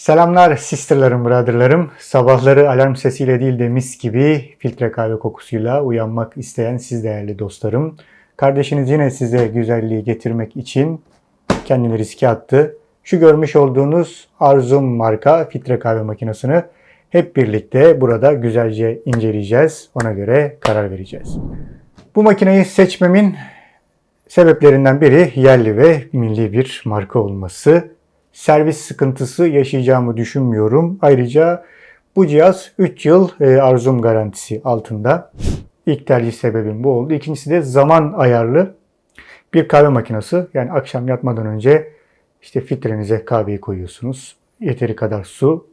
Selamlar sisterlarım, brotherlarım. Sabahları alarm sesiyle değil de mis gibi filtre kahve kokusuyla uyanmak isteyen siz değerli dostlarım. Kardeşiniz yine size güzelliği getirmek için kendini riske attı. Şu görmüş olduğunuz Arzum marka filtre kahve makinesini hep birlikte burada güzelce inceleyeceğiz. Ona göre karar vereceğiz. Bu makineyi seçmemin sebeplerinden biri yerli ve milli bir marka olması. Servis sıkıntısı yaşayacağımı düşünmüyorum. Ayrıca bu cihaz 3 yıl e, arzum garantisi altında. İlk tercih sebebim bu oldu. İkincisi de zaman ayarlı bir kahve makinesi. Yani akşam yatmadan önce işte filtrenize kahveyi koyuyorsunuz. Yeteri kadar su.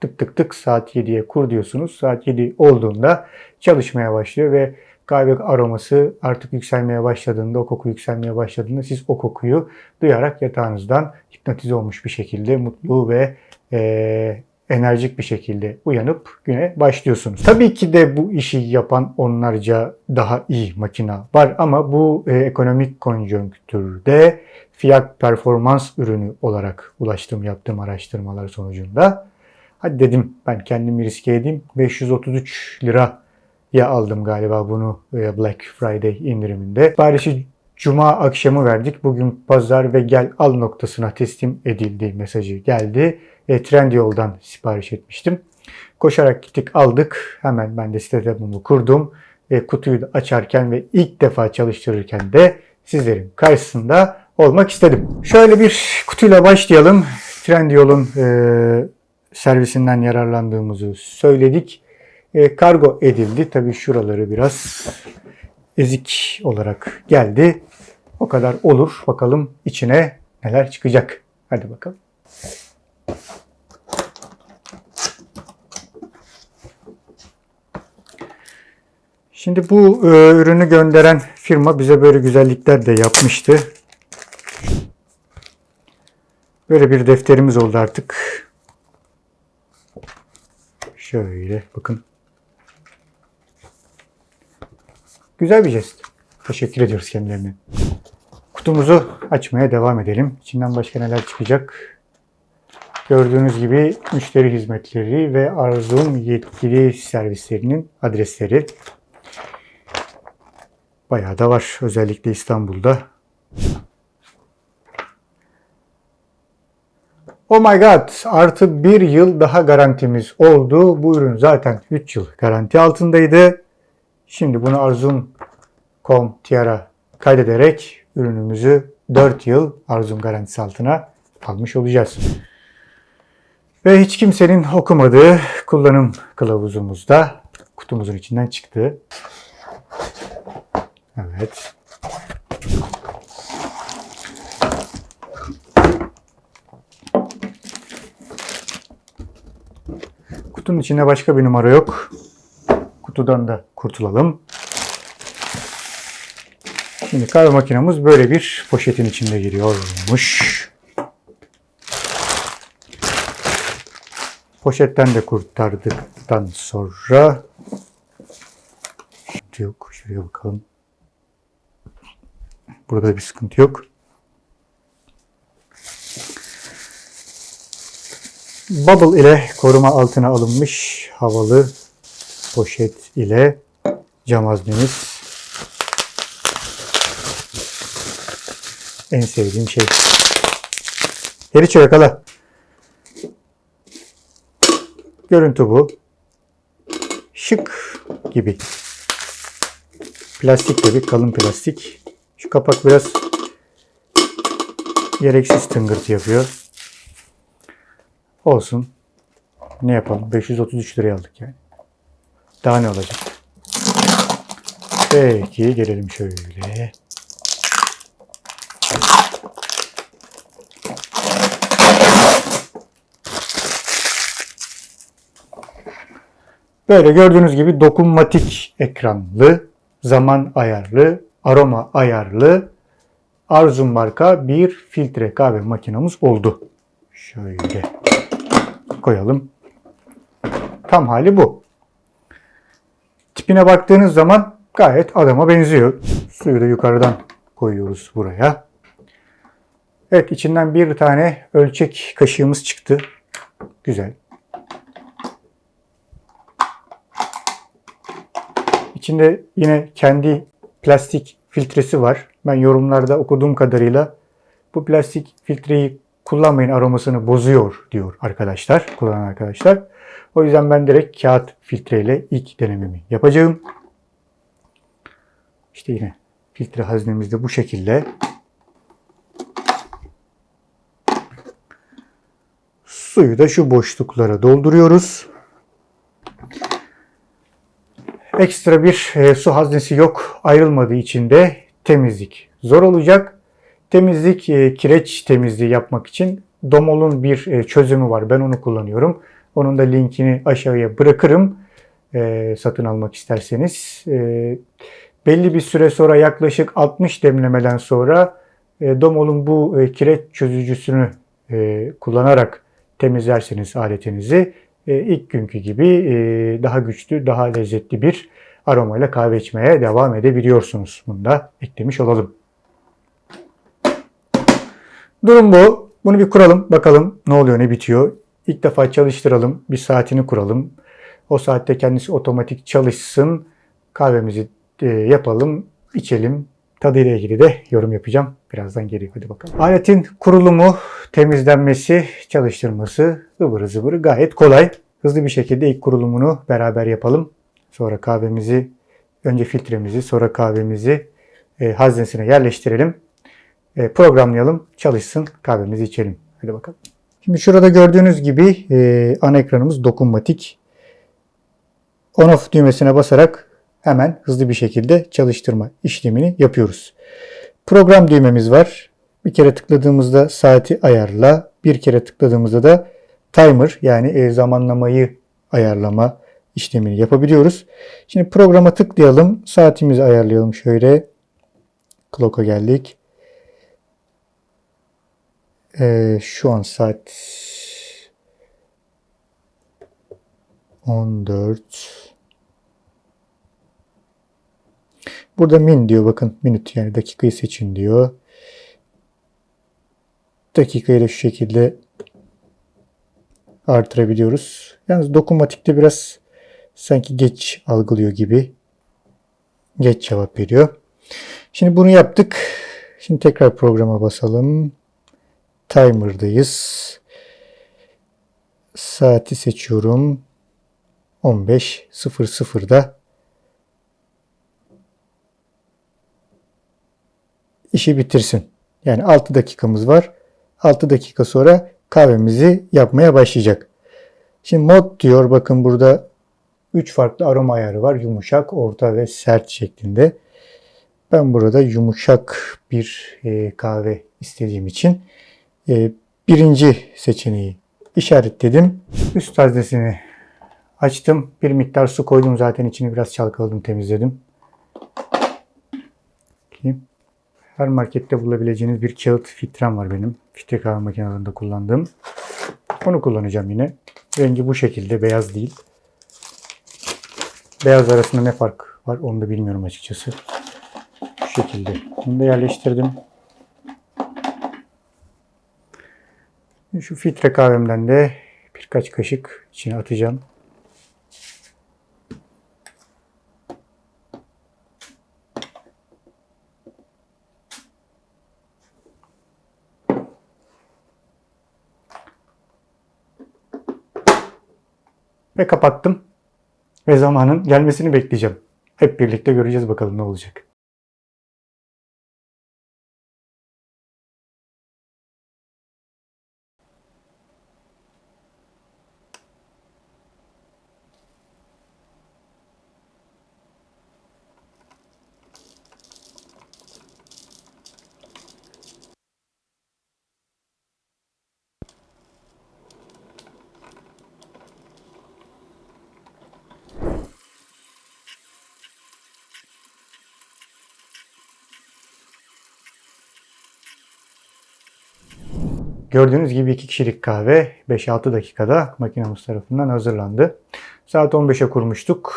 Tık tık tık saat 7'ye kur diyorsunuz. Saat 7 olduğunda çalışmaya başlıyor ve kahve aroması artık yükselmeye başladığında, o koku yükselmeye başladığında siz o kokuyu duyarak yatağınızdan hipnotize olmuş bir şekilde mutlu ve e, enerjik bir şekilde uyanıp güne başlıyorsunuz. Tabii ki de bu işi yapan onlarca daha iyi makina var ama bu e, ekonomik konjonktürde fiyat performans ürünü olarak ulaştım yaptığım araştırmalar sonucunda. Hadi dedim ben kendimi riske edeyim. 533 lira ya aldım galiba bunu e, Black Friday indiriminde. Siparişi Cuma akşamı verdik. Bugün pazar ve gel al noktasına teslim edildi mesajı geldi. E, Trendyol'dan sipariş etmiştim. Koşarak gittik aldık. Hemen ben de sitede bunu kurdum. E, kutuyu da açarken ve ilk defa çalıştırırken de sizlerin karşısında olmak istedim. Şöyle bir kutuyla başlayalım. Trendyol'un e, servisinden yararlandığımızı söyledik. E, kargo edildi. Tabii şuraları biraz ezik olarak geldi. O kadar olur. Bakalım içine neler çıkacak. Hadi bakalım. Şimdi bu e, ürünü gönderen firma bize böyle güzellikler de yapmıştı. Böyle bir defterimiz oldu artık. Şöyle bakın. Güzel bir jest. Teşekkür ediyoruz kendilerine. Kutumuzu açmaya devam edelim. İçinden başka neler çıkacak? Gördüğünüz gibi müşteri hizmetleri ve Arzum yetkili servislerinin adresleri. Bayağı da var. Özellikle İstanbul'da. Oh my god artı bir yıl daha garantimiz oldu. Bu ürün zaten 3 yıl garanti altındaydı. Şimdi bunu Arzum.com Tiara kaydederek ürünümüzü 4 yıl Arzum garantisi altına almış olacağız. Ve hiç kimsenin okumadığı kullanım kılavuzumuz da kutumuzun içinden çıktı. Evet. Kutunun içinde başka bir numara yok. Kutudan da kurtulalım. Şimdi kahve makinamız böyle bir poşetin içinde giriyormuş. Poşetten de kurtardıktan sonra yok. Şuraya bakalım. Burada bir sıkıntı yok. Bubble ile koruma altına alınmış havalı poşet ile cam haznemiz. En sevdiğim şey. Geri yakala. Görüntü bu. Şık gibi. Plastik gibi kalın plastik. Şu kapak biraz gereksiz tıngırtı yapıyor. Olsun. Ne yapalım? 533 liraya aldık yani. Daha ne olacak? Peki gelelim şöyle. Böyle gördüğünüz gibi dokunmatik ekranlı, zaman ayarlı, aroma ayarlı Arzum marka bir filtre kahve makinamız oldu. Şöyle koyalım. Tam hali bu. Tipine baktığınız zaman gayet adama benziyor. Suyu da yukarıdan koyuyoruz buraya. Evet içinden bir tane ölçek kaşığımız çıktı. Güzel. İçinde yine kendi plastik filtresi var. Ben yorumlarda okuduğum kadarıyla bu plastik filtreyi kullanmayın aromasını bozuyor diyor arkadaşlar, kullanan arkadaşlar. O yüzden ben direkt kağıt filtreyle ilk denememi yapacağım. İşte yine filtre haznemiz de bu şekilde. Suyu da şu boşluklara dolduruyoruz. Ekstra bir e, su haznesi yok. Ayrılmadığı için de temizlik zor olacak. Temizlik, e, kireç temizliği yapmak için Domol'un bir e, çözümü var. Ben onu kullanıyorum. Onun da linkini aşağıya bırakırım. E, satın almak isterseniz. Belli bir süre sonra yaklaşık 60 demlemeden sonra Domol'un bu kireç çözücüsünü kullanarak temizlerseniz aletinizi ilk günkü gibi daha güçlü, daha lezzetli bir aromayla kahve içmeye devam edebiliyorsunuz. Bunu da eklemiş olalım. Durum bu. Bunu bir kuralım. Bakalım ne oluyor, ne bitiyor. İlk defa çalıştıralım. Bir saatini kuralım. O saatte kendisi otomatik çalışsın. Kahvemizi e, yapalım, içelim. Tadıyla ilgili de yorum yapacağım. Birazdan geliyor. Hadi bakalım. Aletin kurulumu, temizlenmesi, çalıştırması ıvırı zıvırı gayet kolay. Hızlı bir şekilde ilk kurulumunu beraber yapalım. Sonra kahvemizi, önce filtremizi, sonra kahvemizi e, haznesine yerleştirelim. E, programlayalım, çalışsın, kahvemizi içelim. Hadi bakalım. Şimdi şurada gördüğünüz gibi e, ana ekranımız dokunmatik. On off düğmesine basarak hemen hızlı bir şekilde çalıştırma işlemini yapıyoruz. Program düğmemiz var. Bir kere tıkladığımızda saati ayarla. Bir kere tıkladığımızda da timer yani e, zamanlamayı ayarlama işlemini yapabiliyoruz. Şimdi programa tıklayalım. Saatimizi ayarlayalım şöyle. Clock'a geldik. Ee, şu an saat 14 Burada min diyor bakın minut yani dakikayı seçin diyor. Dakikayı da şu şekilde artırabiliyoruz. Yalnız dokunmatikte biraz sanki geç algılıyor gibi. Geç cevap veriyor. Şimdi bunu yaptık. Şimdi tekrar programa basalım. Timer'dayız. Saati seçiyorum. 15.00'da işi bitirsin. Yani 6 dakikamız var. 6 dakika sonra kahvemizi yapmaya başlayacak. Şimdi mod diyor bakın burada 3 farklı aroma ayarı var. Yumuşak, orta ve sert şeklinde. Ben burada yumuşak bir e, kahve istediğim için e, birinci seçeneği işaretledim. Üst haznesini açtım. Bir miktar su koydum zaten içini biraz çalkaladım temizledim. Her markette bulabileceğiniz bir kağıt filtrem var benim. Filtre kahve makinelerinde kullandığım. Onu kullanacağım yine. Rengi bu şekilde beyaz değil. Beyaz arasında ne fark var onu da bilmiyorum açıkçası. Şu şekilde. Bunu da yerleştirdim. Şu filtre kahvemden de birkaç kaşık içine atacağım. Ve kapattım. Ve zamanın gelmesini bekleyeceğim. Hep birlikte göreceğiz bakalım ne olacak. Gördüğünüz gibi 2 kişilik kahve 5-6 dakikada makinamız tarafından hazırlandı. Saat 15'e kurmuştuk.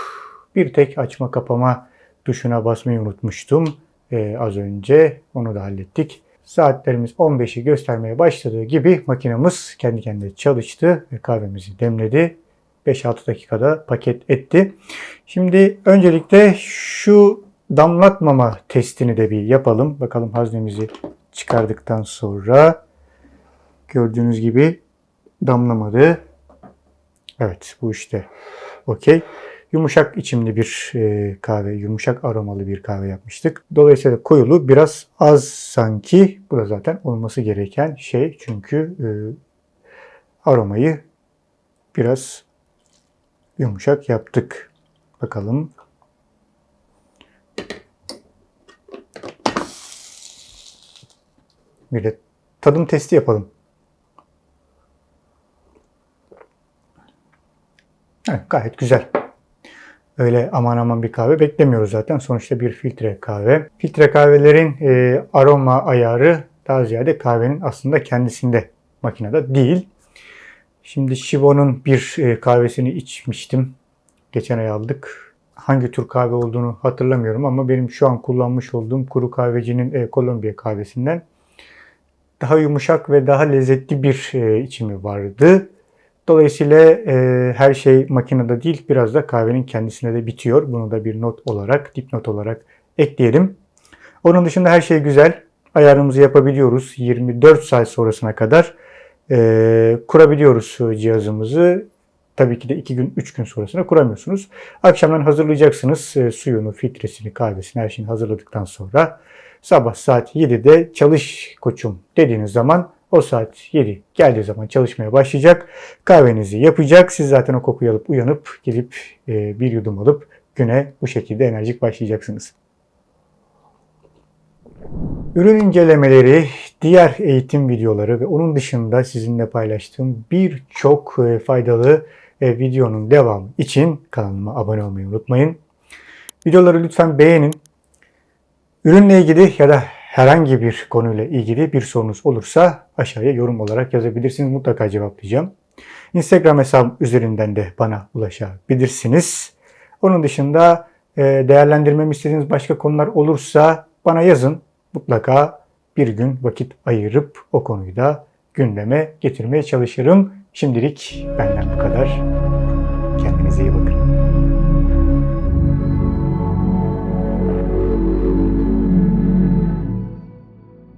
Bir tek açma kapama tuşuna basmayı unutmuştum ee, az önce. Onu da hallettik. saatlerimiz 15'i göstermeye başladığı gibi makinamız kendi kendine çalıştı ve kahvemizi demledi. 5-6 dakikada paket etti. Şimdi öncelikle şu damlatmama testini de bir yapalım. Bakalım haznemizi çıkardıktan sonra gördüğünüz gibi damlamadı. Evet bu işte okey. Yumuşak içimli bir e, kahve, yumuşak aromalı bir kahve yapmıştık. Dolayısıyla koyulu biraz az sanki. Bu da zaten olması gereken şey. Çünkü e, aromayı biraz yumuşak yaptık. Bakalım. Bir de tadım testi yapalım. Evet, gayet güzel. Öyle aman aman bir kahve beklemiyoruz zaten. Sonuçta bir filtre kahve. Filtre kahvelerin e, aroma ayarı daha ziyade kahvenin aslında kendisinde makinede değil. Şimdi Shibo'nun bir e, kahvesini içmiştim. Geçen ay aldık. Hangi tür kahve olduğunu hatırlamıyorum ama benim şu an kullanmış olduğum kuru kahvecinin e, Kolombiya kahvesinden daha yumuşak ve daha lezzetli bir e, içimi vardı. Dolayısıyla e, her şey makinede değil biraz da kahvenin kendisine de bitiyor. Bunu da bir not olarak, dipnot olarak ekleyelim. Onun dışında her şey güzel. Ayarımızı yapabiliyoruz. 24 saat sonrasına kadar e, kurabiliyoruz cihazımızı. Tabii ki de 2 gün, 3 gün sonrasına kuramıyorsunuz. Akşamdan hazırlayacaksınız e, suyunu, filtresini, kahvesini, her şeyini hazırladıktan sonra sabah saat 7'de çalış koçum dediğiniz zaman o saat 7 geldiği zaman çalışmaya başlayacak. Kahvenizi yapacak. Siz zaten o kokuyu alıp uyanıp gidip e, bir yudum alıp güne bu şekilde enerjik başlayacaksınız. Ürün incelemeleri, diğer eğitim videoları ve onun dışında sizinle paylaştığım birçok e, faydalı e, videonun devamı için kanalıma abone olmayı unutmayın. Videoları lütfen beğenin. Ürünle ilgili ya da herhangi bir konuyla ilgili bir sorunuz olursa aşağıya yorum olarak yazabilirsiniz. Mutlaka cevaplayacağım. Instagram hesabım üzerinden de bana ulaşabilirsiniz. Onun dışında e, değerlendirmemi istediğiniz başka konular olursa bana yazın. Mutlaka bir gün vakit ayırıp o konuyu da gündeme getirmeye çalışırım. Şimdilik benden bu kadar.